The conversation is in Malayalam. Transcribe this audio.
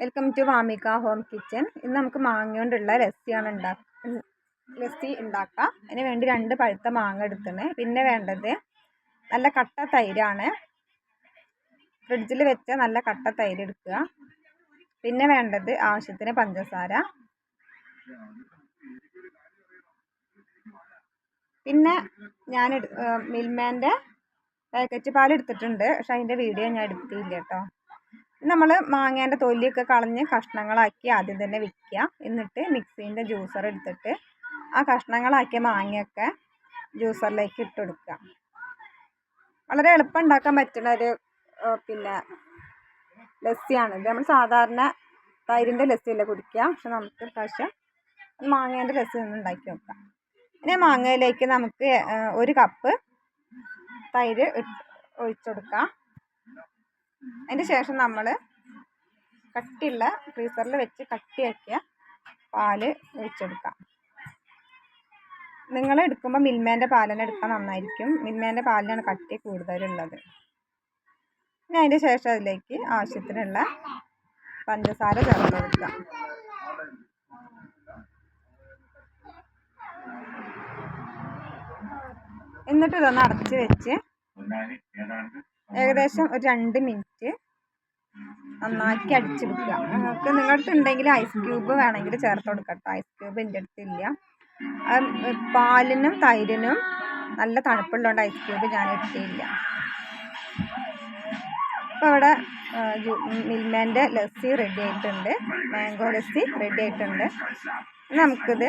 Welcome to Vamika home kitchen ഇന്ന് നമുക്ക് മാങ്ങ കൊണ്ടുള്ള ലസ്സിയാണ് ഉണ്ടാക്ക ലസ്സി ഉണ്ടാക്കാം. അതിന് വേണ്ടി രണ്ട് പഴുത്ത മാങ്ങ എടുക്കണേ പിന്നെ വേണ്ടത് നല്ല കട്ട തൈരാണ്. ഫ്രിഡ്ജിൽ വെച്ച നല്ല കട്ട തൈര് എടുക്കുക. പിന്നെ വേണ്ടത് ആവശ്യത്തിന് പഞ്ചസാര. പിന്നെ ഞാൻ മിൽമേന്റെ പാക്കറ്റ് പാൽ എടുത്തിട്ടുണ്ട്. പക്ഷെ അതിന്റെ വീഡിയോ ഞാൻ എടുത്തില്ല കേട്ടോ. നമ്മൾ മാങ്ങേന്റെ തൊലിയൊക്കെ കളഞ്ഞ് കഷ്ണങ്ങളാക്കി ആദ്യം തന്നെ വെക്കുക. എന്നിട്ട് മിക്സീന്റെ ജ്യൂസർ എടുത്തിട്ട് ആ കഷ്ണങ്ങളാക്കിയ മാങ്ങയൊക്കെ ജ്യൂസറിലേക്ക് ഇട്ട് കൊടുക്കുക. വളരെ എളുപ്പം ഉണ്ടാക്കാൻ പറ്റുന്ന ഒരു പിന്നെ ലസ്സിയാണ്. ഇത് നമ്മൾ സാധാരണ തൈരിന്റെ ലസ്സിയല്ലേ കുടിക്കുക. പക്ഷെ നമുക്ക് പ്രാവശ്യം മാങ്ങേന്റെ ലസ്സി ഒന്ന് ഉണ്ടാക്കി നോക്കാം. പിന്നെ മാങ്ങയിലേക്ക് നമുക്ക് ഒരു കപ്പ് തൈര് ഒഴിച്ചെടുക്കാം അതിന് ശേഷം നമ്മൾ കട്ടിയുള്ള ഫ്രീസറിൽ വെച്ച് കട്ടിയാക്കിയ പാൽ ഒഴിച്ചെടുക്കാം. നിങ്ങൾ എടുക്കുമ്പോൾ മിൽമേന്റെ തന്നെ എടുക്കാൻ നന്നായിരിക്കും. മിൽമേന്റെ പാലിനാണ് കട്ടി കൂടുതലുള്ളത്. ഇനി അതിന്റെ ശേഷം അതിലേക്ക് ആവശ്യത്തിനുള്ള പഞ്ചസാര ചേർത്ത് കൊടുക്കാം. എന്നിട്ട് ഇതൊന്ന് അടച്ച് വെച്ച് ഏകദേശം ഒരു രണ്ട് മിനിറ്റ് നന്നാക്കി അടിച്ചെടുക്കുക. നിങ്ങൾക്ക് നിങ്ങളുടെ അടുത്ത് ഉണ്ടെങ്കിൽ ഐസ് ക്യൂബ് വേണമെങ്കിൽ ചേർത്ത് കൊടുക്കട്ടോ. ഐസ് ക്യൂബ് എന്റെ അടുത്തില്ല. പാലിനും തൈരിനും നല്ല തണുപ്പുള്ളതുകൊണ്ട് ഐസ് ക്യൂബ് ഞാൻ ഇട്ടില്ല അപ്പോൾ ഇവിടെ മിൽമേന്റെ ലസ്സി റെഡി ആയിട്ടുണ്ട്. മാംഗോ ലസ്സി റെഡി ആയിട്ടുണ്ട്. നമുക്കിത്